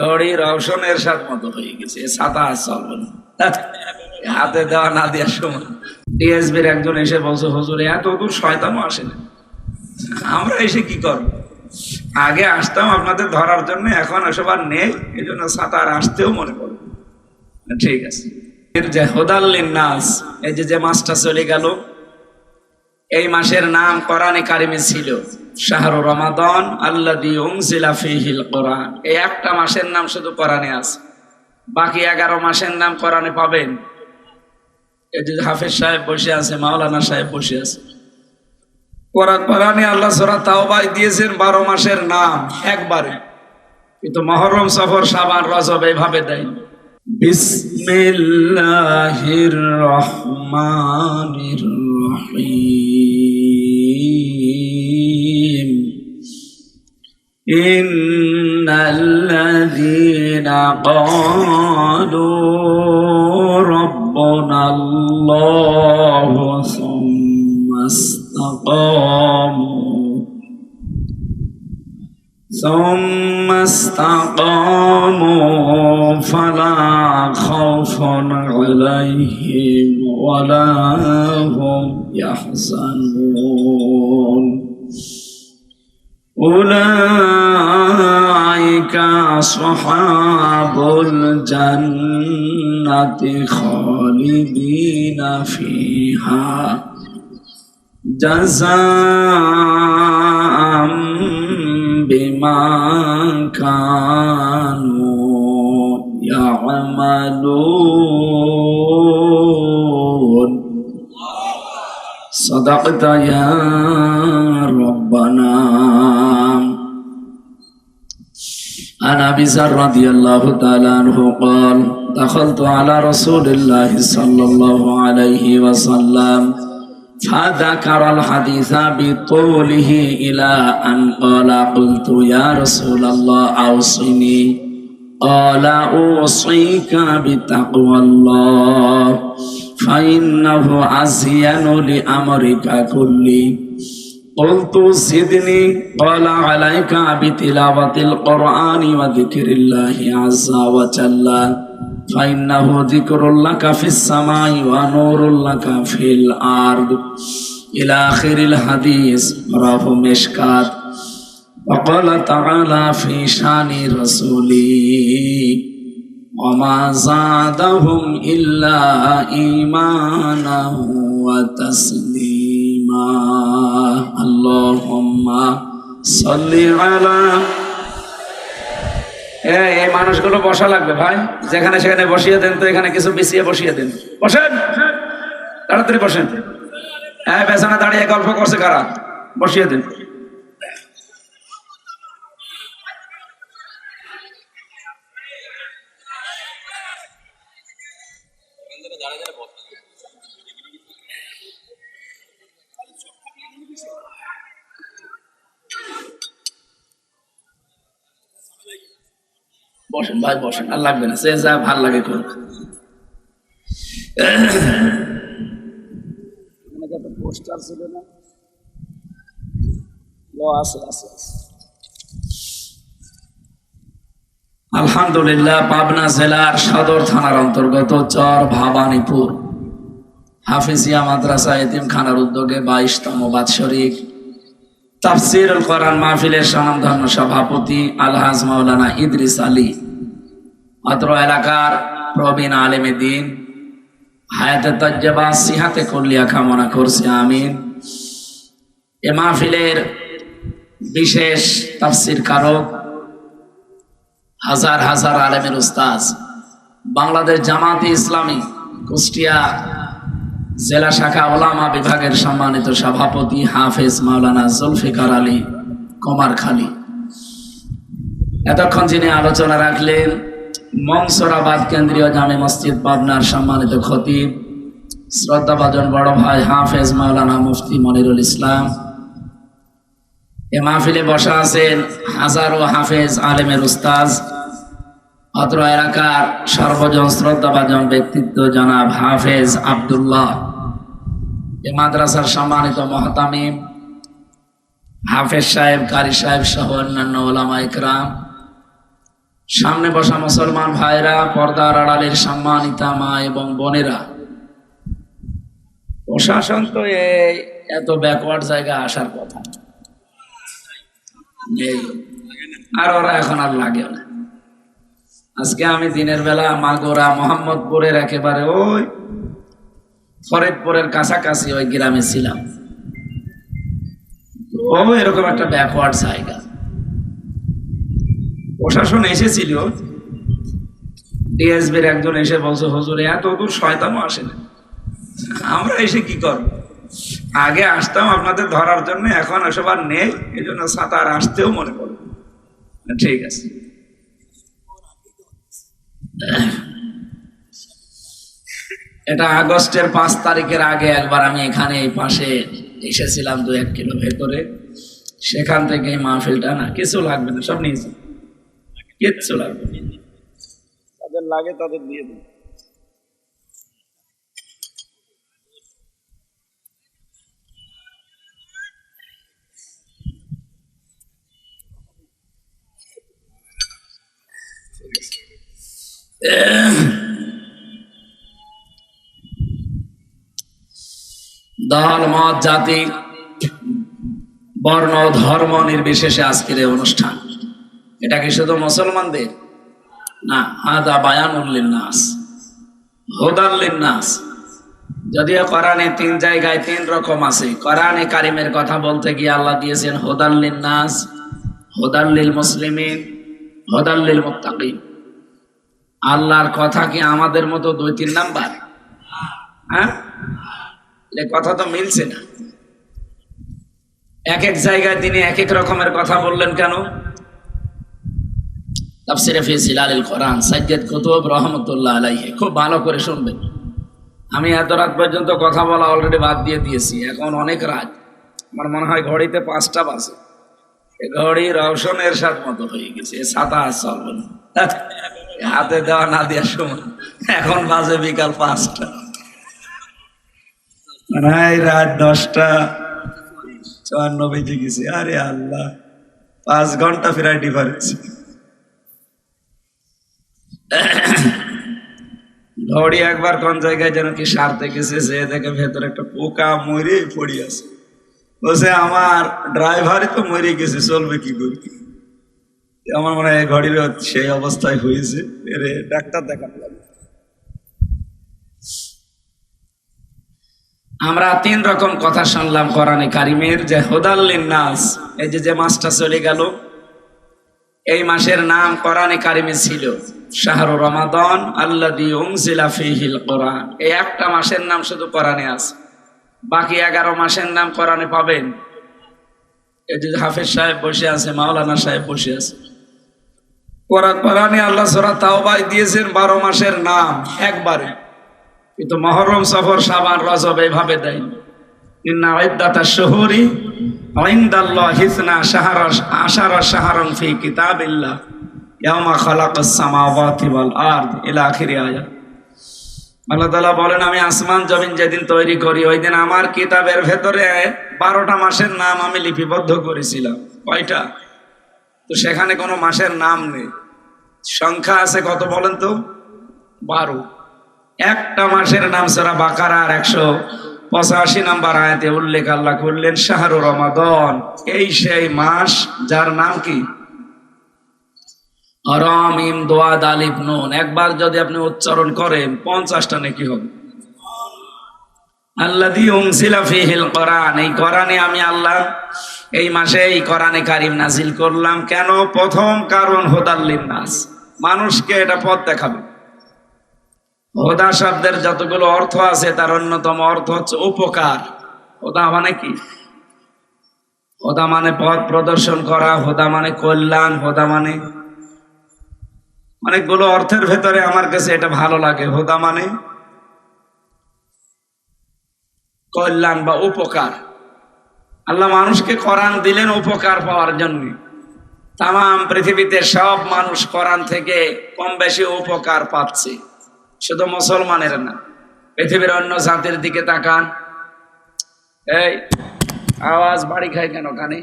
ঘড়ি রওশনের সাথ মতো হয়ে গেছে ছাতা না হাতে দেওয়া না দেওয়ার সময়। ডিএসবির একজন এসে বলছে, হুজুর, এত দূর শয়তানও আসে না। আমরা এসে কি করব? আগে আসতাম আপনাদের ধরার জন্য, এখন এসব আর নেই এই জন্য সাঁতার আসতেও মনে পড়ে ঠিক আছে। যে হোদাল্লিন নাস, এই যে যে মাসটা চলে গেল, এই মাসের নাম কোরআনে কারিমে ছিল। শাহরু রমাদন ফিহিল কোরআন। এই একটা মাসের নাম শুধু কোরআনে আছে। বাকি এগারো মাসের নাম কোরআনে পাবেন। যে সাহেব বসে আছে, মাওলানা সাহেব বসে আছে। কোরআন কোরআনে আল্লাহ সোরা দিয়েছেন বারো মাসের নাম, একবারে। কিন্তু মহরম সফর সাবান রজব এইভাবে দেয় বিসমিল্লাহির إن الذين قالوا ربنا الله ثم استقاموا ثم استقاموا فلا خوف عليهم ولا هم يحزنون. أولئك أصحاب الجنة خالدين فيها. جزاء كانوا يعملون. صدقت يا ربنا. عن أبي ذر رضي الله تعالى عنه قال دخلت على رسول الله صلى الله عليه وسلم. فذكر الحديث بطوله الى ان قال قلت يا رسول الله اوصني قال اوصيك بتقوى الله فانه ازين لامرك كله قلت زدني قال عليك بتلاوة القرآن وذكر الله عز وجل فإنه ذكر لك في السماء ونور لك في الأرض إلى آخر الحديث رواه مشكات وقال تعالى في شان رسوله وما زادهم إلا إيمانا وتسليما اللهم صل على এ- এই মানুষগুলো বসা লাগবে ভাই। যেখানে সেখানে বসিয়ে দেন তো এখানে কিছু বিছিয়ে বসিয়ে দেন। বসেন। তাড়াতাড়ি বসেন। হ্যাঁ পেছনে দাঁড়িয়ে গল্প করছে কারা? বসিয়ে দেন। বসেন ভাই বসেন। আর লাগবে না সে যা ভালো লাগে করুক। পোস্টার ছিল না? আছে, আছে, আছে। আলহামদুলিল্লাহ পাবনা জেলার সদর থানার অন্তর্গত চর ভাবানীপুর। হাফিজিয়া মাদ্রাসা এতিমখানার উদ্যোগে বাইশতম বাৎসরিক তাফসির কোরআন মাহফিলের স্বনামধন্য সভাপতি আলহাজ মাওলানা ইদ্রিস আলী। অত্র এলাকার প্রবীণ আলেমে দিন। হায়াতে তজ্জবা, সিহাতে কল্লিয়া কামনা করছি, আমিন। এ মাহফিলের বিশেষ তাফসির কারক হাজার হাজার আলেমের উস্তাজ বাংলাদেশ জামাতে ইসলামী, কুষ্টিয়া জেলা শাখা ওলামা বিভাগের সম্মানিত সভাপতি হাফেজ মাওলানা জুলফিকার আলী কমারখালী। এতক্ষণ যিনি আলোচনা রাখলেন মংসরাবাদ কেন্দ্রীয় জামে মসজিদ পাবনার সম্মানিত খতিব, শ্রদ্ধাভাজন বড় ভাই হাফেজ মাওলানা মুফতি মনিরুল ইসলাম। এ মাহফিলে বসা আছেন হাজারো হাফেজ আলেমের উস্তাজ অত্র এলাকার সর্বজন শ্রদ্ধাভাজন ব্যক্তিত্ব জনাব হাফেজ আব্দুল্লাহ। এ মাদ্রাসার সম্মানিত মহতামিম, হাফেজ সাহেব, কারি সাহেব সহ অন্যান্য ওলামা ইকরাম, সামনে বসা মুসলমান ভাইরা, পর্দার আড়ালের সম্মানিতা মা এবং বোনেরা। প্রশাসন তো এই এত ব্যাকওয়ার্ড জায়গা আসার কথা। আর ওরা এখন আর লাগে না। আজকে আমি দিনের বেলা মাগোরা, মোহাম্মদপুরের একেবারে ওই ফরিদপুরের কাছাকাছি ওই গ্রামে ছিলাম। ও এরকম একটা ব্যাকওয়ার্ড জায়গা। প্রশাসন এসেছিল। ডিএসবির একজন এসে বলছে, হুজুরে, এত দূর শয়তানও আসে না। আমরা এসে কি করব? আগে আসতাম আপনাদের ধরার জন্য, এখন এসব আর নেই এই জন্য সাঁতার আসতেও মনে পড়ে ঠিক আছে। এটা আগস্টের পাঁচ তারিখের আগে একবার আমি এখানে এই পাশে এসেছিলাম দু এক কিলো ভেতরে। সেখান থেকে এই মাহফিলটা না কিছু লাগবে না সব নিয়েছি। কিচ্ছু লাগবে তাদের লাগে তাদের দিয়ে দিন। দল মত, জাতি, বর্ণ, ধর্ম নির্বিশেষে আজকের এই অনুষ্ঠান। এটা কি শুধু মুসলমানদের? না আদা বায়ানুল্লিন নাস হুদাল্লিন নাস যদিও কোরআনে তিন জায়গায় তিন রকম আছে। কোরআনে কারিমের কথা বলতে গিয়ে আল্লাহ দিয়েছেন হুদাল্লিন নাস হুদাল্লিল মুসলিমিন হুদাল্লিল মুত্তাকিন। আল্লাহর কথা কি আমাদের মতো দুই তিন নাম্বার? হ্যাঁ? কথা তো মিলছে না। এক এক জায়গায় তিনি এক এক রকমের কথা বললেন কেন? খুব ভালো করে শুনবেন। আমি এত রাত পর্যন্ত কথা বলা অলরেডি বাদ দিয়ে দিয়েছি, এখন অনেক রাত। আমার মনে হয় ঘড়িতে পাঁচটা বাজে। ঘড়ি রওশন এরশাদ মতো হয়ে গেছে সাতা চলবে হাতে দেওয়া না দেওয়ার সময় এখন বাজে বিকাল পাঁচটা। প্রায় রাত দশটা চুয়ান্ন বেজে গেছে আরে আল্লাহ, পাঁচ ঘণ্টা ঘড়ি একবার কোন জায়গায় যেন কি সারতে গেছে সে দেখে ভেতরে একটা পোকা মরে পড়ি আছে। বলছে, আমার ড্রাইভারই তো মরে গেছে, চলবে কি করে? আমার মনে হয় ঘড়ির সেই অবস্থায় হয়েছে। এর ডাক্তার দেখাতে আমরা তিন রকম কথা শুনলাম কোরআনে কারিমের, যে হোদাল্লিন নাস এই যে যে মাসটা চলে গেল, এই মাসের নাম কোরআনে কারিমে ছিল, শাহরু রমাদন উমজিলা ফিহিল কোরআন। এই একটা মাসের নাম শুধু কোরআনে আছে। বাকি এগারো মাসের নাম কোরআনে পাবেন। এই যে হাফেজ সাহেব বসে আছে, মাওলানা সাহেব বসে আছে। কোরআন, কোরআনে আল্লাহ সোরা তাওবাই দিয়েছেন বারো মাসের নাম, একবারে। কিন্তু মহরম সফর সাবান রজব এইভাবে দেয় ইন্না ইদ্দাতা শুহুরি হিসনা আল্লাহ তাআলা বলেন, আমি আসমান জমিন যেদিন তৈরি করি, ওই দিন আমার কিতাবের ভেতরে বারোটা মাসের নাম আমি লিপিবদ্ধ করেছিলাম। কয়টা? তো সেখানে কোনো মাসের নাম নেই। সংখ্যা আছে কত বলেন তো? বারো। একটা মাসের নাম সারা বাকারা আর একশো পঁচাশি নাম্বার আয়াতে উল্লেখ আল্লাহ করলেন, শাহরু রমাদন। এই সেই মাস যার নাম কি? রমিম দোয়াদ আলিফ নুন। একবার যদি আপনি উচ্চারণ করেন, পঞ্চাশটা নাকি হবে। উমসিলা ফিহিল কোরআন। এই কোরআনে আমি আল্লাহ এই মাসে এই কোরআনে কারিম নাজিল করলাম। কেন? প্রথম কারণ হোদাল্লিন নাস। মানুষকে এটা পথ দেখাবে। হোদা শব্দের যতগুলো অর্থ আছে, তার অন্যতম অর্থ হচ্ছে উপকার। হোদা মানে কি? হোদা মানে পথ প্রদর্শন করা হোদা মানে কল্যাণ হোদা মানে অনেকগুলো অর্থের ভেতরে আমার কাছে এটা ভালো লাগে। হোদা মানে কল্যাণ বা উপকার। আল্লাহ মানুষকে কোরআন দিলেন উপকার পাওয়ার জন্য। তাম পৃথিবীতে সব মানুষ কোরআন থেকে কম বেশি উপকার পাচ্ছে। শুধু মুসলমানের না পৃথিবীর অন্য জাতির দিকে তাকান। এই আওয়াজ বাড়ি খায় কেন কানে?